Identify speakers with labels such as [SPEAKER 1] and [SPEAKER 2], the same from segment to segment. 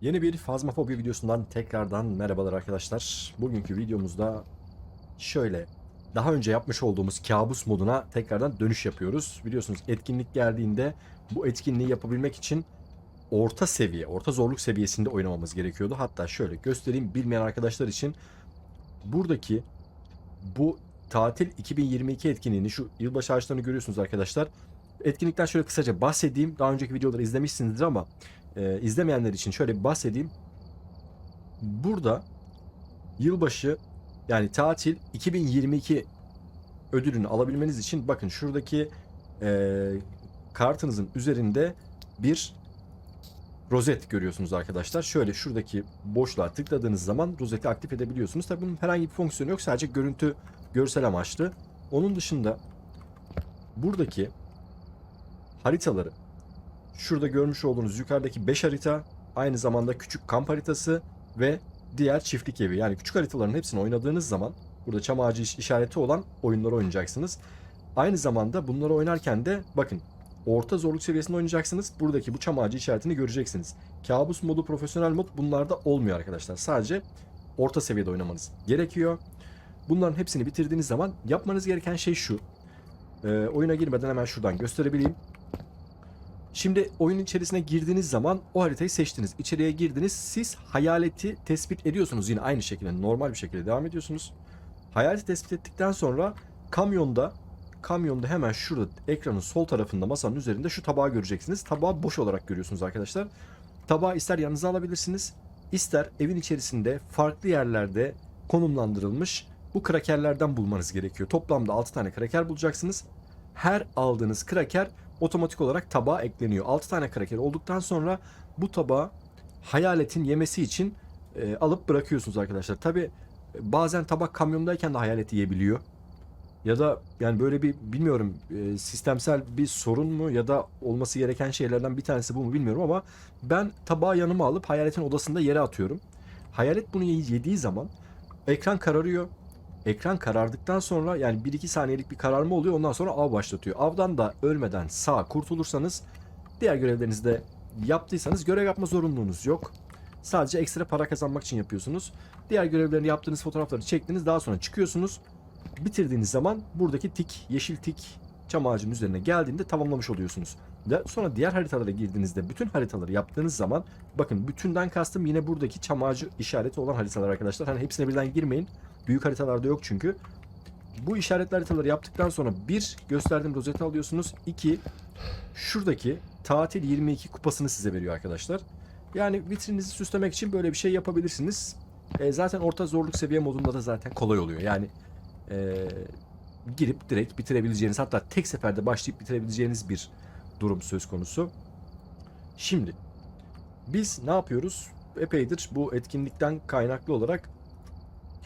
[SPEAKER 1] Yeni bir Fazmafobi videosundan tekrardan merhabalar arkadaşlar. Bugünkü videomuzda şöyle daha önce yapmış olduğumuz kabus moduna tekrardan dönüş yapıyoruz. Biliyorsunuz etkinlik geldiğinde bu etkinliği yapabilmek için orta seviye, orta zorluk seviyesinde oynamamız gerekiyordu. Hatta şöyle göstereyim bilmeyen arkadaşlar için buradaki bu tatil 2022 etkinliğini şu yılbaşı ağaçlarını görüyorsunuz arkadaşlar. Etkinlikten şöyle kısaca bahsedeyim. Daha önceki videoları izlemişsinizdir ama e, izlemeyenler için şöyle bir bahsedeyim. Burada yılbaşı yani tatil 2022 ödülünü alabilmeniz için bakın şuradaki e, kartınızın üzerinde bir rozet görüyorsunuz arkadaşlar. Şöyle şuradaki boşluğa tıkladığınız zaman rozeti aktif edebiliyorsunuz. Tabii bunun herhangi bir fonksiyonu yok. Sadece görüntü görsel amaçlı. Onun dışında buradaki haritaları şurada görmüş olduğunuz yukarıdaki 5 harita aynı zamanda küçük kamp haritası ve diğer çiftlik evi. Yani küçük haritaların hepsini oynadığınız zaman burada çam ağacı iş- işareti olan oyunları oynayacaksınız. Aynı zamanda bunları oynarken de bakın orta zorluk seviyesinde oynayacaksınız. Buradaki bu çam ağacı işaretini göreceksiniz. Kabus modu, profesyonel mod bunlarda olmuyor arkadaşlar. Sadece orta seviyede oynamanız gerekiyor. Bunların hepsini bitirdiğiniz zaman yapmanız gereken şey şu. Ee, oyuna girmeden hemen şuradan gösterebileyim. Şimdi oyun içerisine girdiğiniz zaman o haritayı seçtiniz. İçeriye girdiniz. Siz hayaleti tespit ediyorsunuz yine aynı şekilde normal bir şekilde devam ediyorsunuz. Hayaleti tespit ettikten sonra kamyonda kamyonda hemen şurada ekranın sol tarafında masanın üzerinde şu tabağı göreceksiniz. Tabağı boş olarak görüyorsunuz arkadaşlar. Tabağı ister yanınıza alabilirsiniz. ister evin içerisinde farklı yerlerde konumlandırılmış bu krakerlerden bulmanız gerekiyor. Toplamda 6 tane kraker bulacaksınız. Her aldığınız kraker otomatik olarak tabağa ekleniyor. 6 tane kraker olduktan sonra bu tabağı hayaletin yemesi için e, alıp bırakıyorsunuz arkadaşlar. Tabi bazen tabak kamyondayken de hayalet yiyebiliyor. Ya da yani böyle bir bilmiyorum e, sistemsel bir sorun mu ya da olması gereken şeylerden bir tanesi bu mu bilmiyorum ama ben tabağı yanıma alıp hayaletin odasında yere atıyorum. Hayalet bunu yediği zaman ekran kararıyor. Ekran karardıktan sonra yani 1-2 saniyelik bir kararma oluyor. Ondan sonra av başlatıyor. Avdan da ölmeden sağ kurtulursanız diğer görevlerinizi de yaptıysanız görev yapma zorunluluğunuz yok. Sadece ekstra para kazanmak için yapıyorsunuz. Diğer görevlerini yaptığınız fotoğrafları çektiniz. Daha sonra çıkıyorsunuz. Bitirdiğiniz zaman buradaki tik, yeşil tik çam ağacının üzerine geldiğinde tamamlamış oluyorsunuz. Ve sonra diğer haritalara girdiğinizde bütün haritaları yaptığınız zaman bakın bütünden kastım yine buradaki çam ağacı işareti olan haritalar arkadaşlar. Hani hepsine birden girmeyin. Büyük haritalarda yok çünkü. Bu işaretli haritaları yaptıktan sonra bir gösterdiğim rozeti alıyorsunuz. İki şuradaki tatil 22 kupasını size veriyor arkadaşlar. Yani vitrininizi süslemek için böyle bir şey yapabilirsiniz. E, zaten orta zorluk seviye modunda da zaten kolay oluyor. Yani e, girip direkt bitirebileceğiniz hatta tek seferde başlayıp bitirebileceğiniz bir durum söz konusu. Şimdi biz ne yapıyoruz? Epeydir bu etkinlikten kaynaklı olarak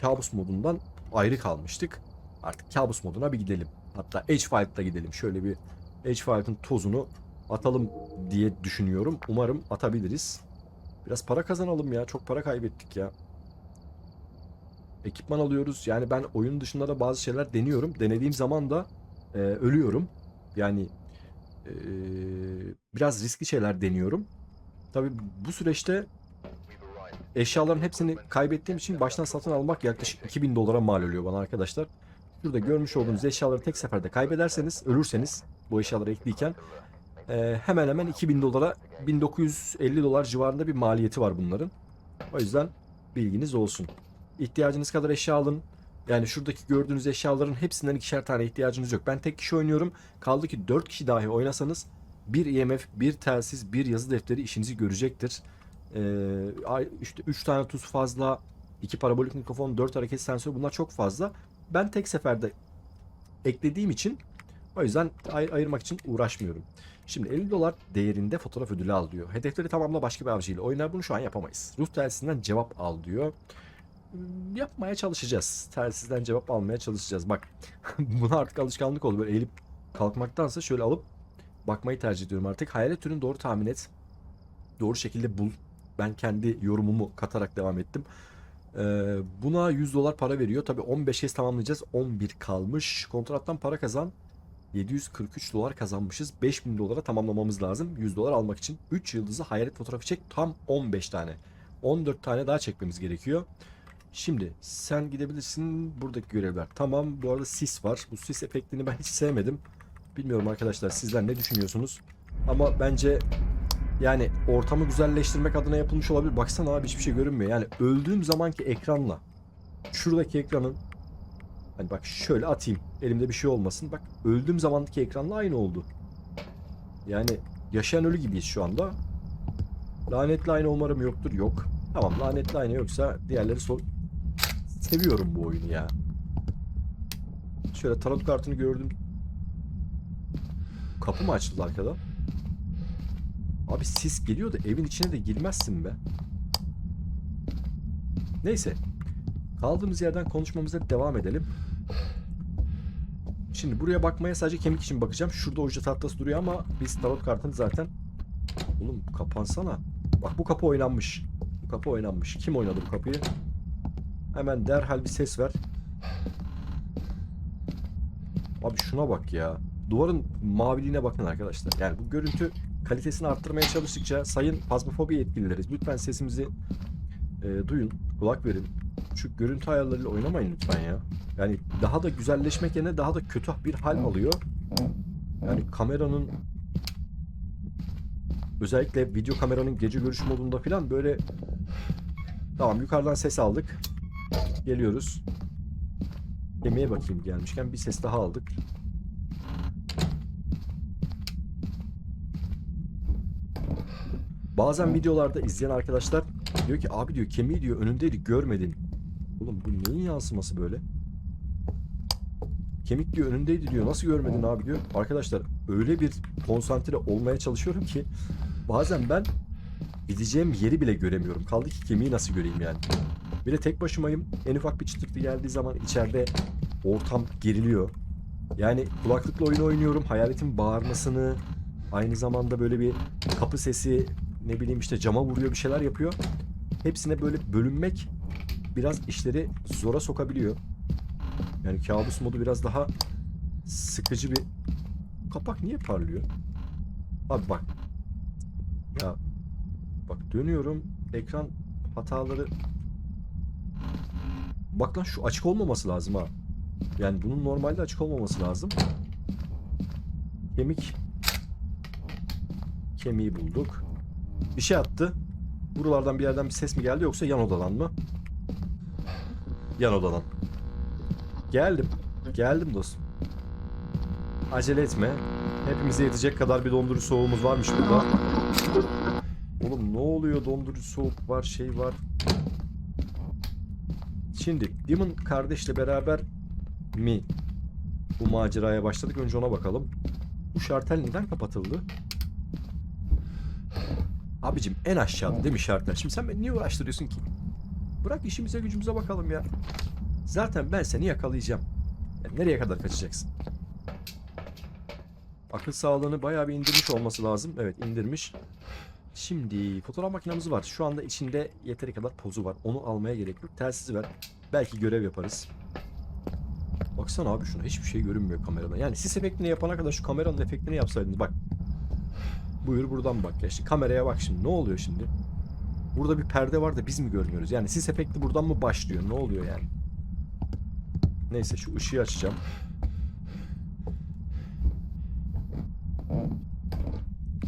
[SPEAKER 1] kabus modundan ayrı kalmıştık. Artık kabus moduna bir gidelim. Hatta H-Fight'la gidelim. Şöyle bir H-Fight'ın tozunu atalım diye düşünüyorum. Umarım atabiliriz. Biraz para kazanalım ya. Çok para kaybettik ya. Ekipman alıyoruz. Yani ben oyun dışında da bazı şeyler deniyorum. Denediğim zaman da e, ölüyorum. Yani e, biraz riskli şeyler deniyorum. Tabii bu süreçte eşyaların hepsini kaybettiğim için baştan satın almak yaklaşık 2000 dolara mal oluyor bana arkadaşlar. Şurada görmüş olduğunuz eşyaları tek seferde kaybederseniz, ölürseniz bu eşyaları ekliyken e, hemen hemen 2000 dolara 1950 dolar civarında bir maliyeti var bunların. O yüzden bilginiz olsun. İhtiyacınız kadar eşya alın. Yani şuradaki gördüğünüz eşyaların hepsinden ikişer tane ihtiyacınız yok. Ben tek kişi oynuyorum. Kaldı ki 4 kişi dahi oynasanız bir IMF, bir telsiz, bir yazı defteri işinizi görecektir. Ee, işte 3 tane tuz fazla, 2 parabolik mikrofon, 4 hareket sensörü bunlar çok fazla. Ben tek seferde eklediğim için o yüzden ay- ayırmak için uğraşmıyorum. Şimdi 50 dolar değerinde fotoğraf ödülü al diyor. Hedefleri tamamla başka bir avcıyla oynar bunu şu an yapamayız. Ruh telsizden cevap al diyor. Hmm, Yapmaya çalışacağız. Telsizden cevap almaya çalışacağız. Bak buna artık alışkanlık oldu. Böyle eğilip kalkmaktansa şöyle alıp bakmayı tercih ediyorum artık. Hayalet türünü doğru tahmin et. Doğru şekilde bul. Ben kendi yorumumu katarak devam ettim. Ee, buna 100 dolar para veriyor. Tabii 15 kez tamamlayacağız. 11 kalmış. Kontrattan para kazan. 743 dolar kazanmışız. 5000 dolara tamamlamamız lazım. 100 dolar almak için. 3 yıldızı hayalet fotoğrafı çek. Tam 15 tane. 14 tane daha çekmemiz gerekiyor. Şimdi sen gidebilirsin buradaki görevler. Tamam bu arada sis var. Bu sis efektini ben hiç sevmedim. Bilmiyorum arkadaşlar sizler ne düşünüyorsunuz? Ama bence yani ortamı güzelleştirmek adına yapılmış olabilir. Baksana abi hiçbir şey görünmüyor. Yani öldüğüm zamanki ekranla şuradaki ekranın hani bak şöyle atayım. Elimde bir şey olmasın. Bak öldüğüm zamandaki ekranla aynı oldu. Yani yaşayan ölü gibiyiz şu anda. Lanetli ayna umarım yoktur. Yok. Tamam lanetli ayna yoksa diğerleri sol... Seviyorum bu oyunu ya. Şöyle tarot kartını gördüm. Kapı mı açıldı arkada? Abi sis geliyor da evin içine de girmezsin be. Neyse. Kaldığımız yerden konuşmamıza devam edelim. Şimdi buraya bakmaya sadece kemik için bakacağım. Şurada oje tahtası duruyor ama biz tarot kartını zaten... Oğlum kapansana. Bak bu kapı oynanmış. Bu kapı oynanmış. Kim oynadı bu kapıyı? Hemen derhal bir ses ver. Abi şuna bak ya. Duvarın maviliğine bakın arkadaşlar. Yani bu görüntü kalitesini arttırmaya çalıştıkça sayın fazmafobi yetkilileri lütfen sesimizi e, duyun, kulak verin. Şu görüntü ayarlarıyla oynamayın lütfen ya. Yani daha da güzelleşmek yerine daha da kötü bir hal alıyor. Yani kameranın özellikle video kameranın gece görüş modunda falan böyle tamam yukarıdan ses aldık. Geliyoruz. Yemeğe bakayım gelmişken bir ses daha aldık. Bazen videolarda izleyen arkadaşlar diyor ki abi diyor kemiği diyor önündeydi görmedin. Oğlum bu neyin yansıması böyle? Kemik diyor önündeydi diyor nasıl görmedin abi diyor. Arkadaşlar öyle bir konsantre olmaya çalışıyorum ki bazen ben gideceğim yeri bile göremiyorum. Kaldı ki kemiği nasıl göreyim yani. Bir de tek başımayım. En ufak bir çıtırtı geldiği zaman içeride ortam geriliyor. Yani kulaklıkla oyun oynuyorum. Hayaletin bağırmasını, aynı zamanda böyle bir kapı sesi, ne bileyim işte cama vuruyor bir şeyler yapıyor. Hepsine böyle bölünmek biraz işleri zora sokabiliyor. Yani kabus modu biraz daha sıkıcı bir... Kapak niye parlıyor? Abi bak. Ya bak dönüyorum. Ekran hataları... Bak lan şu açık olmaması lazım ha. Yani bunun normalde açık olmaması lazım. Kemik. Kemiği bulduk. Bir şey attı. Buralardan bir yerden bir ses mi geldi yoksa yan odadan mı? Yan odadan. Geldim. Geldim dostum. Acele etme. Hepimize yetecek kadar bir dondurucu soğuğumuz varmış burada. Oğlum ne oluyor dondurucu soğuk var şey var. Şimdi Demon kardeşle beraber mi bu maceraya başladık? Önce ona bakalım. Bu şartel neden kapatıldı? Abicim en aşağıda değil mi şartel? Şimdi sen beni niye uğraştırıyorsun ki? Bırak işimize gücümüze bakalım ya. Zaten ben seni yakalayacağım. Ya nereye kadar kaçacaksın? Akıl sağlığını bayağı bir indirmiş olması lazım. Evet indirmiş. Şimdi fotoğraf makinamız var. Şu anda içinde yeteri kadar pozu var. Onu almaya gerek yok. Telsizi ver. Belki görev yaparız. Baksana abi şuna. Hiçbir şey görünmüyor kamerada. Yani sis efektini yapana kadar şu kameranın efektini yapsaydınız. Bak. Buyur buradan bak ya. İşte kameraya bak şimdi. Ne oluyor şimdi? Burada bir perde var da biz mi görmüyoruz? Yani sis efekti buradan mı başlıyor? Ne oluyor yani? Neyse şu ışığı açacağım.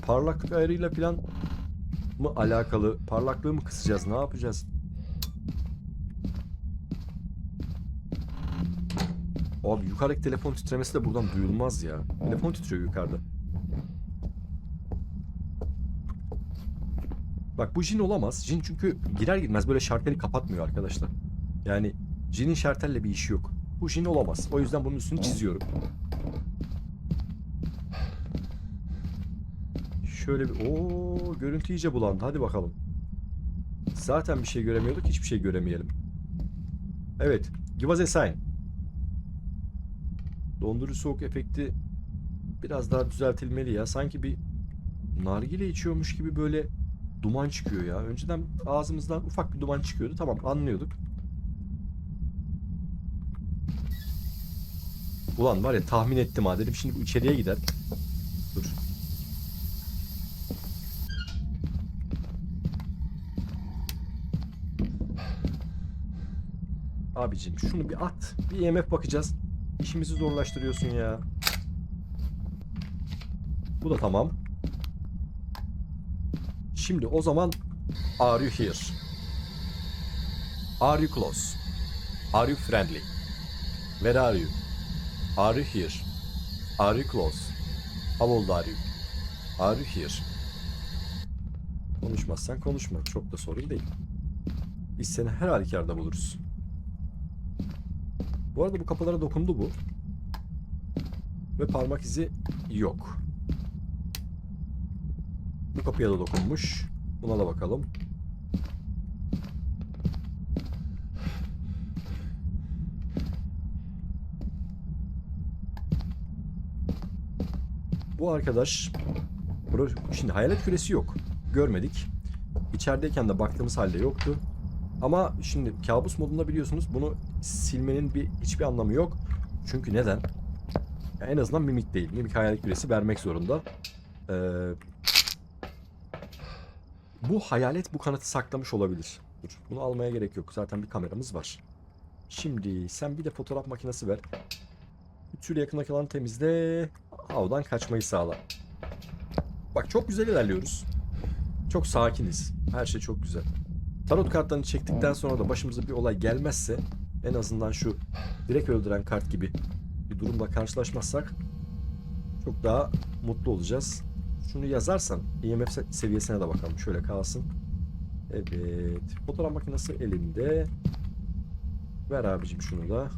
[SPEAKER 1] Parlaklık ayarıyla falan mı alakalı? Parlaklığı mı kısacağız? Ne yapacağız? Abi yukarıdaki telefon titremesi de buradan duyulmaz ya. Telefon titriyor yukarıda. Bak bu Jin olamaz. Jin çünkü girer girmez böyle şarteli kapatmıyor arkadaşlar. Yani Jin'in şartelle bir işi yok. Bu Jin olamaz. O yüzden bunun üstünü çiziyorum. Şöyle bir... Oo, görüntü iyice bulandı. Hadi bakalım. Zaten bir şey göremiyorduk. Hiçbir şey göremeyelim. Evet. Give us a sign. Dondurucu soğuk efekti biraz daha düzeltilmeli ya. Sanki bir nargile içiyormuş gibi böyle duman çıkıyor ya. Önceden ağzımızdan ufak bir duman çıkıyordu. Tamam anlıyorduk. Ulan var ya tahmin ettim ha dedim şimdi içeriye gider. Dur. Abicim şunu bir at. Bir IMF bakacağız. İşimizi zorlaştırıyorsun ya. Bu da tamam. Şimdi o zaman Are you here? Are you close? Are you friendly? Where are you? Are you here? Are you close? How old are you? Are you here? Konuşmazsan konuşma. Çok da sorun değil. Biz seni her halükarda buluruz. Bu arada bu kapılara dokundu bu. Ve parmak izi yok. Bu kapıya da dokunmuş. Buna da bakalım. Bu arkadaş şimdi hayalet küresi yok. Görmedik. İçerideyken de baktığımız halde yoktu. Ama şimdi kabus modunda biliyorsunuz bunu silmenin bir hiçbir anlamı yok. Çünkü neden? Ya en azından mimik değil. Mimik hayalet küresi vermek zorunda. Ee, bu hayalet bu kanıtı saklamış olabilir. Dur, bunu almaya gerek yok. Zaten bir kameramız var. Şimdi sen bir de fotoğraf makinesi ver. Ütüyle yakındaki alanı temizle. Avdan kaçmayı sağla. Bak çok güzel ilerliyoruz. Çok sakiniz. Her şey çok güzel. Tarot kartlarını çektikten sonra da başımıza bir olay gelmezse en azından şu direkt öldüren kart gibi bir durumla karşılaşmazsak çok daha mutlu olacağız. Şunu yazarsan IMF se- seviyesine de bakalım. Şöyle kalsın. Evet. Fotoğraf makinesi elimde. Ver abicim şunu da.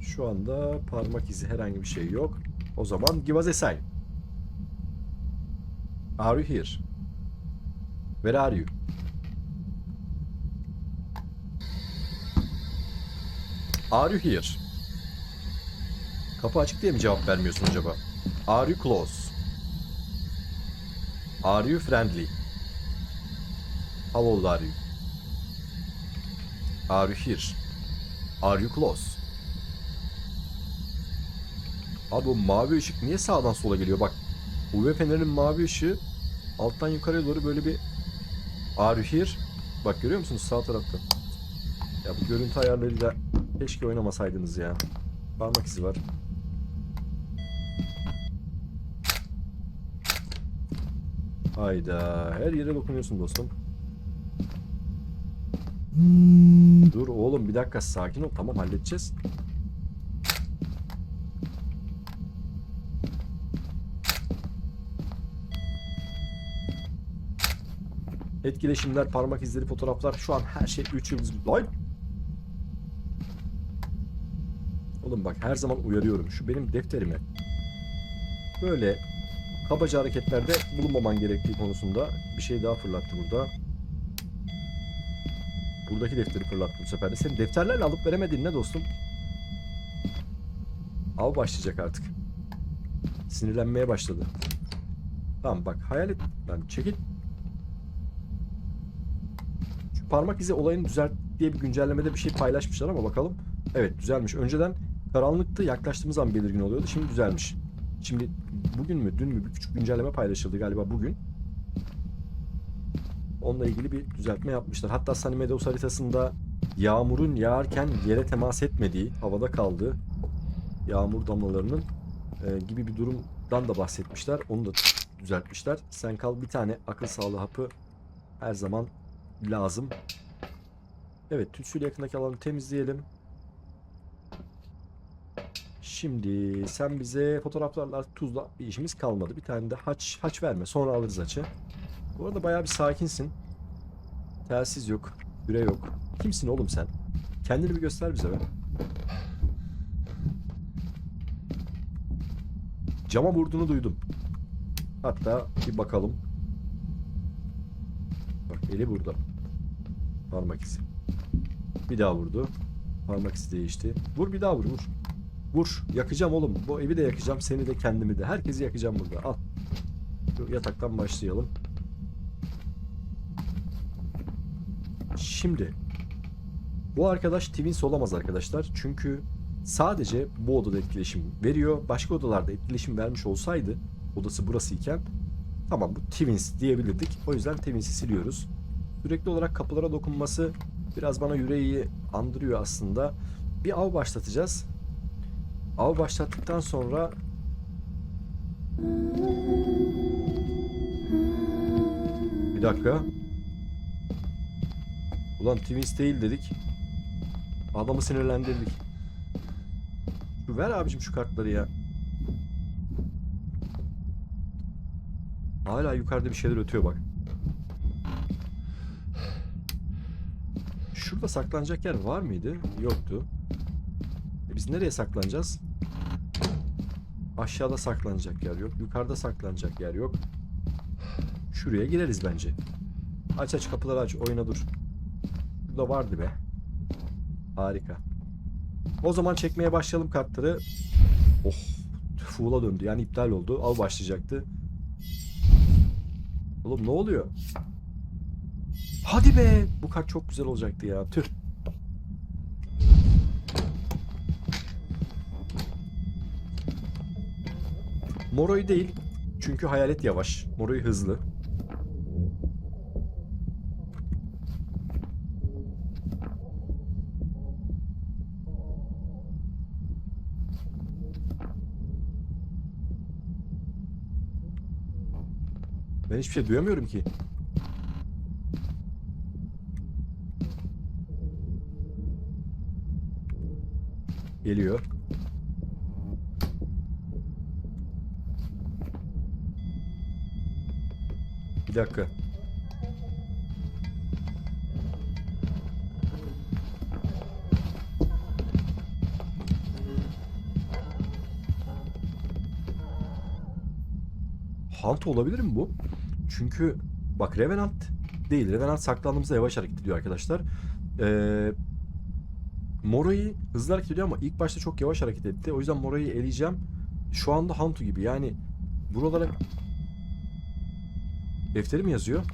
[SPEAKER 1] Şu anda parmak izi herhangi bir şey yok. O zaman give us a sign. Are you here? Where are you? Are you here? Kapı açık diye mi cevap vermiyorsun acaba? Are you close? Are you friendly? How old are you? Are you here? Are you close? Abi bu mavi ışık niye sağdan sola geliyor? Bak UV fenerinin mavi ışığı alttan yukarıya doğru böyle bir Are you here? Bak görüyor musunuz sağ tarafta? Ya bu görüntü ayarlarıyla keşke oynamasaydınız ya. Parmak izi var. Hayda her yere dokunuyorsun dostum. Dur oğlum bir dakika sakin ol tamam halledeceğiz. Etkileşimler, parmak izleri, fotoğraflar şu an her şey 3 yıldız. Oğlum bak her zaman uyarıyorum. Şu benim defterime böyle kabaca hareketlerde bulunmaman gerektiği konusunda bir şey daha fırlattı burada. Buradaki defteri fırlattı bu sefer de. Senin defterlerle alıp veremediğin ne dostum? Av başlayacak artık. Sinirlenmeye başladı. Tamam bak hayal et. Lan çekil. Şu parmak izi olayını düzelt diye bir güncellemede bir şey paylaşmışlar ama bakalım. Evet düzelmiş. Önceden karanlıktı. Yaklaştığımız zaman belirgin oluyordu. Şimdi düzelmiş. Şimdi bugün mü dün mü bir küçük güncelleme paylaşıldı galiba bugün. Onunla ilgili bir düzeltme yapmışlar. Hatta Sunny Meadows haritasında yağmurun yağarken yere temas etmediği, havada kaldığı yağmur damlalarının e, gibi bir durumdan da bahsetmişler. Onu da düzeltmişler. Sen kal bir tane akıl sağlığı hapı her zaman lazım. Evet tütsüyle yakındaki alanı temizleyelim. Şimdi sen bize fotoğraflarla tuzla bir işimiz kalmadı. Bir tane de haç haç verme. Sonra alırız haçı. Bu arada bayağı bir sakinsin. Telsiz yok. Büre yok. Kimsin oğlum sen? Kendini bir göster bize be. Cama vurduğunu duydum. Hatta bir bakalım. Bak eli burada. Parmak izi. Bir daha vurdu. Parmak izi değişti. Vur bir daha vur vur. Vur. Yakacağım oğlum. Bu evi de yakacağım. Seni de kendimi de. Herkesi yakacağım burada. Al. Şu yataktan başlayalım. Şimdi bu arkadaş Twins olamaz arkadaşlar. Çünkü sadece bu odada etkileşim veriyor. Başka odalarda etkileşim vermiş olsaydı odası burası iken tamam bu Twins diyebilirdik. O yüzden Twins'i siliyoruz. Sürekli olarak kapılara dokunması biraz bana yüreği andırıyor aslında. Bir av başlatacağız. Av başlattıktan sonra bir dakika. Ulan Twins değil dedik. Adamı sinirlendirdik. Şu ver abicim şu kartları ya. Hala yukarıda bir şeyler ötüyor bak. Şurada saklanacak yer var mıydı? Yoktu. E biz nereye saklanacağız? Aşağıda saklanacak yer yok. Yukarıda saklanacak yer yok. Şuraya gireriz bence. Aç aç kapıları aç. Oyna dur. Burada vardı be. Harika. O zaman çekmeye başlayalım kartları. Oh. Fuğla döndü. Yani iptal oldu. Al başlayacaktı. Oğlum ne oluyor? Hadi be. Bu kart çok güzel olacaktı ya. Tüh. Moro'yu değil. Çünkü hayalet yavaş. Moro'yu hızlı. Ben hiçbir şey duyamıyorum ki. Geliyor. Dakika. Hunt olabilir mi bu? Çünkü bak Revenant değil. Revenant saklandığımızda yavaş hareket ediyor arkadaşlar. Ee, Moroi hızlı hareket ediyor ama ilk başta çok yavaş hareket etti. O yüzden Moroi eleyeceğim. Şu anda Hantu gibi yani buralara defteri mi yazıyor?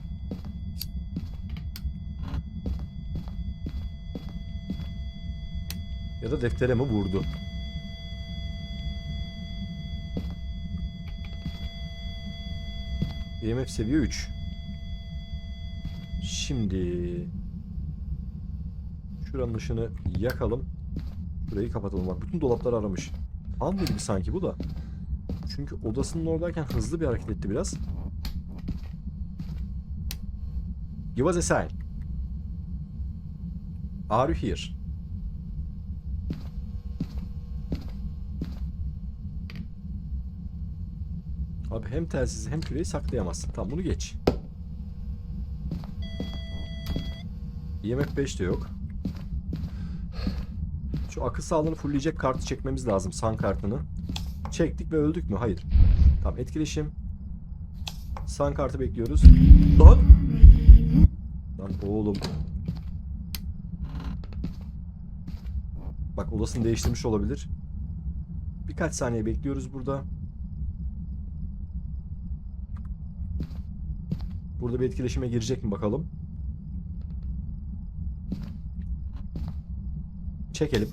[SPEAKER 1] Ya da deftere mi vurdu? EMF seviye 3. Şimdi şuranın ışını yakalım. Burayı kapatalım. Bak bütün dolapları aramış. Andı gibi sanki bu da. Çünkü odasının oradayken hızlı bir hareket etti biraz. Give us a sign. Are you here? Abi hem telsizi hem küreyi saklayamazsın. Tamam bunu geç. IMF 5 de yok. Şu akıl sağlığını fullleyecek kartı çekmemiz lazım. San kartını. Çektik ve öldük mü? Hayır. Tamam etkileşim. San kartı bekliyoruz. Lan! Oğlum. Bak odasını değiştirmiş olabilir. Birkaç saniye bekliyoruz burada. Burada bir etkileşime girecek mi bakalım. Çekelim.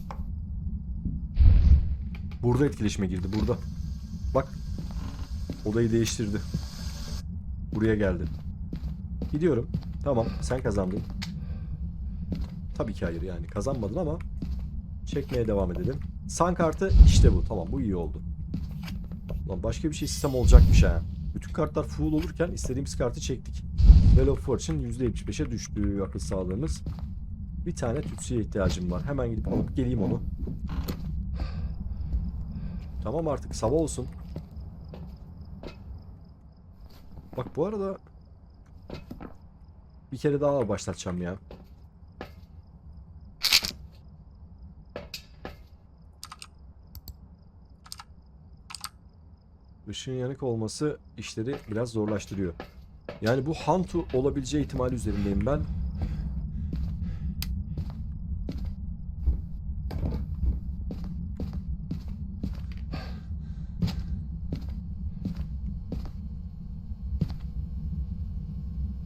[SPEAKER 1] Burada etkileşime girdi. Burada. Bak. Odayı değiştirdi. Buraya geldi. Gidiyorum. Tamam. Sen kazandın. Tabii ki hayır yani. Kazanmadın ama çekmeye devam edelim. San kartı işte bu. Tamam bu iyi oldu. Lan başka bir şey sistem olacakmış ha. Bütün kartlar full olurken istediğimiz kartı çektik. Well of Fortune %75'e düştü akıl sağlığımız. Bir tane tütsüye ihtiyacım var. Hemen gidip alıp geleyim onu. Tamam artık sabah olsun. Bak bu arada bir kere daha başlatacağım ya. Işığın yanık olması işleri biraz zorlaştırıyor. Yani bu Hantu olabileceği ihtimali üzerindeyim ben.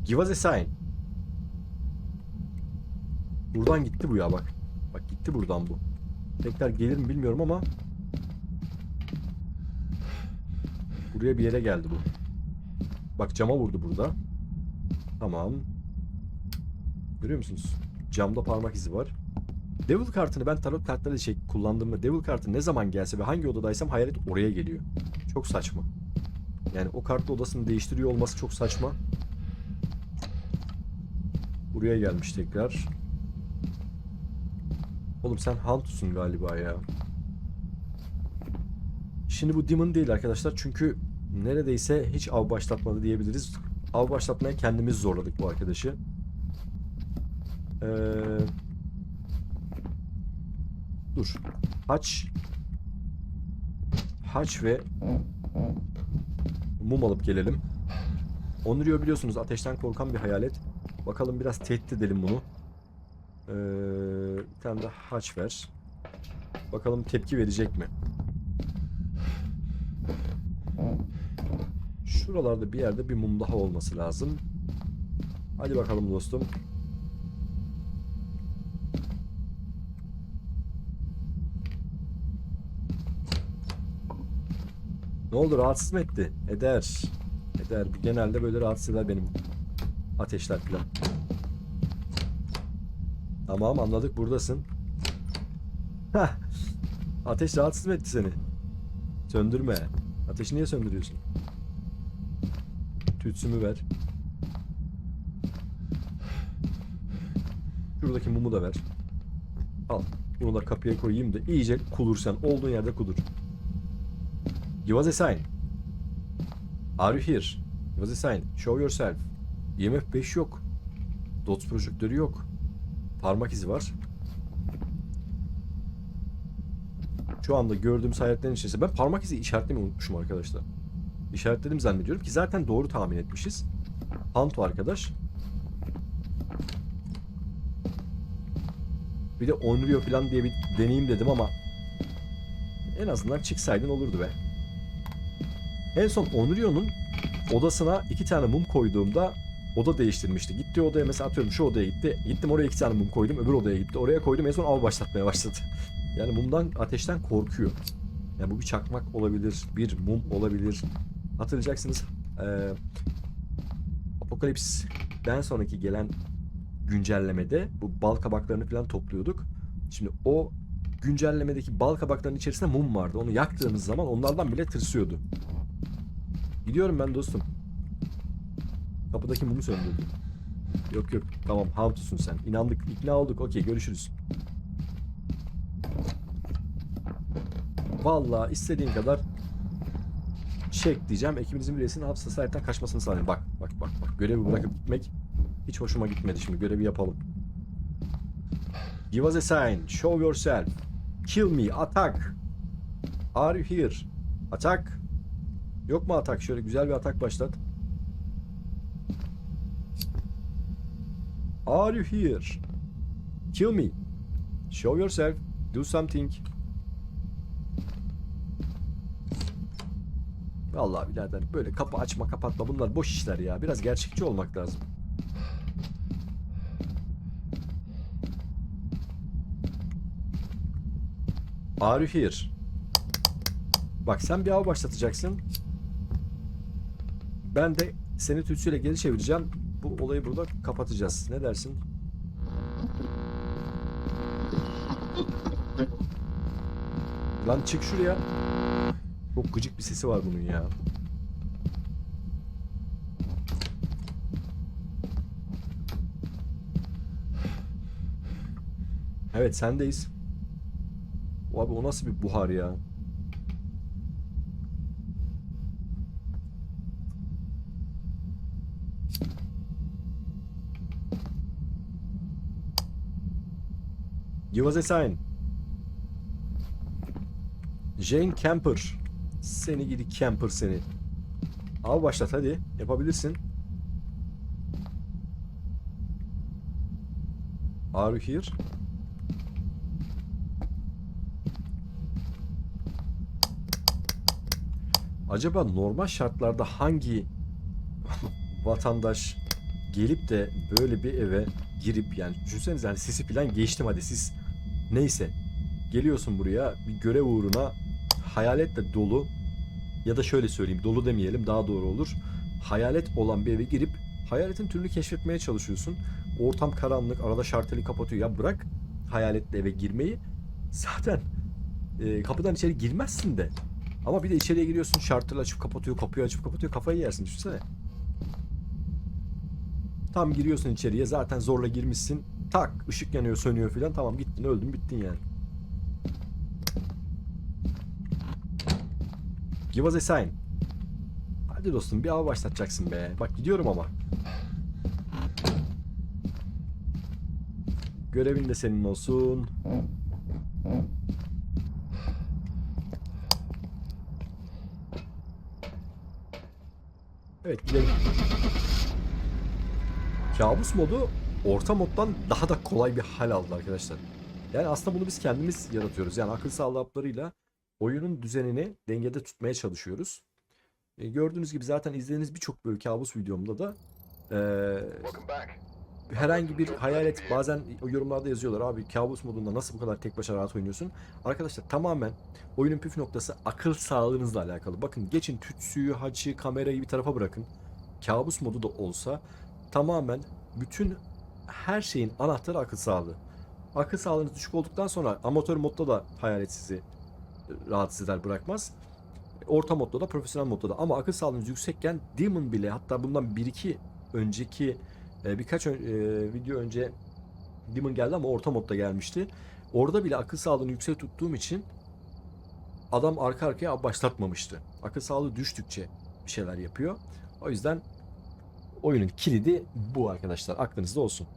[SPEAKER 1] Give us a sign. Buradan gitti bu ya bak. Bak gitti buradan bu. Tekrar gelir mi bilmiyorum ama buraya bir yere geldi bu. Bak cama vurdu burada. Tamam. Görüyor musunuz? Camda parmak izi var. Devil kartını ben tarot kartları şey kullandığımda Devil kartı ne zaman gelse ve hangi odadaysam hayalet oraya geliyor. Çok saçma. Yani o kartlı odasını değiştiriyor olması çok saçma. Buraya gelmiş tekrar. Oğlum sen Hantus'un galiba ya. Şimdi bu Demon değil arkadaşlar çünkü neredeyse hiç av başlatmadı diyebiliriz. Av başlatmaya kendimiz zorladık bu arkadaşı. Ee, dur. Haç. Haç ve mum alıp gelelim. Onryo biliyorsunuz ateşten korkan bir hayalet. Bakalım biraz tehdit edelim bunu. Ee, bir tane de haç ver. Bakalım tepki verecek mi? Şuralarda bir yerde bir mum daha olması lazım. Hadi bakalım dostum. Ne oldu rahatsız mı etti? Eder. Eder. Genelde böyle rahatsız eder benim ateşler falan. Tamam anladık buradasın. Hah. Ateş rahatsız mı etti seni? Söndürme. Ateşi niye söndürüyorsun? Tütsümü ver. Şuradaki mumu da ver. Al. Bunu da kapıya koyayım da iyice kulur sen. Olduğun yerde kudur. Give us a sign. Are you here? Give us a sign. Show yourself. IMF 5 yok. Dots projektörü yok. Parmak izi var. Şu anda gördüğüm hayaletlerin içerisinde ben parmak izi işaretlemeyi unutmuşum arkadaşlar. İşaretledim zannediyorum ki zaten doğru tahmin etmişiz. Hantu arkadaş. Bir de Onryo falan diye bir deneyim dedim ama en azından çıksaydın olurdu be. En son Onryo'nun odasına iki tane mum koyduğumda oda değiştirmişti. Gitti odaya mesela atıyorum şu odaya gitti. Gittim oraya iki tane mum koydum. Öbür odaya gitti. Oraya koydum en son av başlatmaya başladı. Yani mumdan ateşten korkuyor. Yani bu bir çakmak olabilir. Bir mum olabilir. Hatırlayacaksınız. Ee, Apokalips'den sonraki gelen güncellemede bu bal kabaklarını falan topluyorduk. Şimdi o güncellemedeki bal kabaklarının içerisinde mum vardı. Onu yaktığınız zaman onlardan bile tırsıyordu. Gidiyorum ben dostum. Kapıdaki mumu söndürdüm. Yok yok tamam Hantus'un sen. İnandık ikna olduk okey görüşürüz. Vallahi istediğin kadar çek diyeceğim. Ekibinizin üyesinin hapse sahipten kaçmasını sağlayın. Bak bak bak bak. Görevi bırakıp gitmek hiç hoşuma gitmedi şimdi. Görevi yapalım. Give us a sign. Show yourself. Kill me. Attack. Are you here? Attack. Yok mu atak? Şöyle güzel bir atak başlat. Are you here? Kill me. Show yourself. Do something. Vallahi birader böyle kapı açma kapatma bunlar boş işler ya. Biraz gerçekçi olmak lazım. Are you here? Bak sen bir av başlatacaksın. Ben de seni tütsüyle geri çevireceğim. Bu olayı burada kapatacağız. Ne dersin? Lan çık şuraya. Çok gıcık bir sesi var bunun ya. Evet sendeyiz. Abi o nasıl bir buhar ya? Give us a sign. Jane Camper. Seni gidi Camper seni. Abi başlat hadi. Yapabilirsin. Are you here? Acaba normal şartlarda hangi vatandaş gelip de böyle bir eve girip yani düşünsenize hani sisi falan geçtim hadi siz neyse Geliyorsun buraya bir görev uğruna hayaletle dolu ya da şöyle söyleyeyim dolu demeyelim daha doğru olur. Hayalet olan bir eve girip hayaletin türünü keşfetmeye çalışıyorsun. Ortam karanlık, arada şarteli kapatıyor. Ya bırak hayaletli eve girmeyi. Zaten e, kapıdan içeri girmezsin de. Ama bir de içeriye giriyorsun şarteli açıp kapatıyor, kapıyı açıp kapatıyor. Kafayı yersin düşünsene. Tam giriyorsun içeriye zaten zorla girmişsin. Tak ışık yanıyor sönüyor filan tamam gittin öldün bittin yani. Give us a sign. Hadi dostum bir av başlatacaksın be. Bak gidiyorum ama. Görevin de senin olsun. Evet gidelim. Kabus modu orta moddan daha da kolay bir hal aldı arkadaşlar. Yani aslında bunu biz kendimiz yaratıyoruz. Yani akıl sağlığı haplarıyla oyunun düzenini dengede tutmaya çalışıyoruz. E, gördüğünüz gibi zaten izlediğiniz birçok böyle kabus videomda da e, herhangi bir hayalet bazen yorumlarda yazıyorlar abi kabus modunda nasıl bu kadar tek başına rahat oynuyorsun? Arkadaşlar tamamen oyunun püf noktası akıl sağlığınızla alakalı. Bakın geçin tütsüyü, haçı, kamerayı bir tarafa bırakın. Kabus modu da olsa tamamen bütün her şeyin anahtarı akıl sağlığı. Akıl sağlığınız düşük olduktan sonra amatör modda da hayalet sizi e, rahatsız eder bırakmaz. Orta modda da profesyonel modda da ama akıl sağlığınız yüksekken Demon bile hatta bundan 1-2 önceki e, birkaç e, video önce Demon geldi ama orta modda gelmişti. Orada bile akıl sağlığını yüksek tuttuğum için adam arka arkaya başlatmamıştı. Akıl sağlığı düştükçe bir şeyler yapıyor. O yüzden oyunun kilidi bu arkadaşlar. Aklınızda olsun.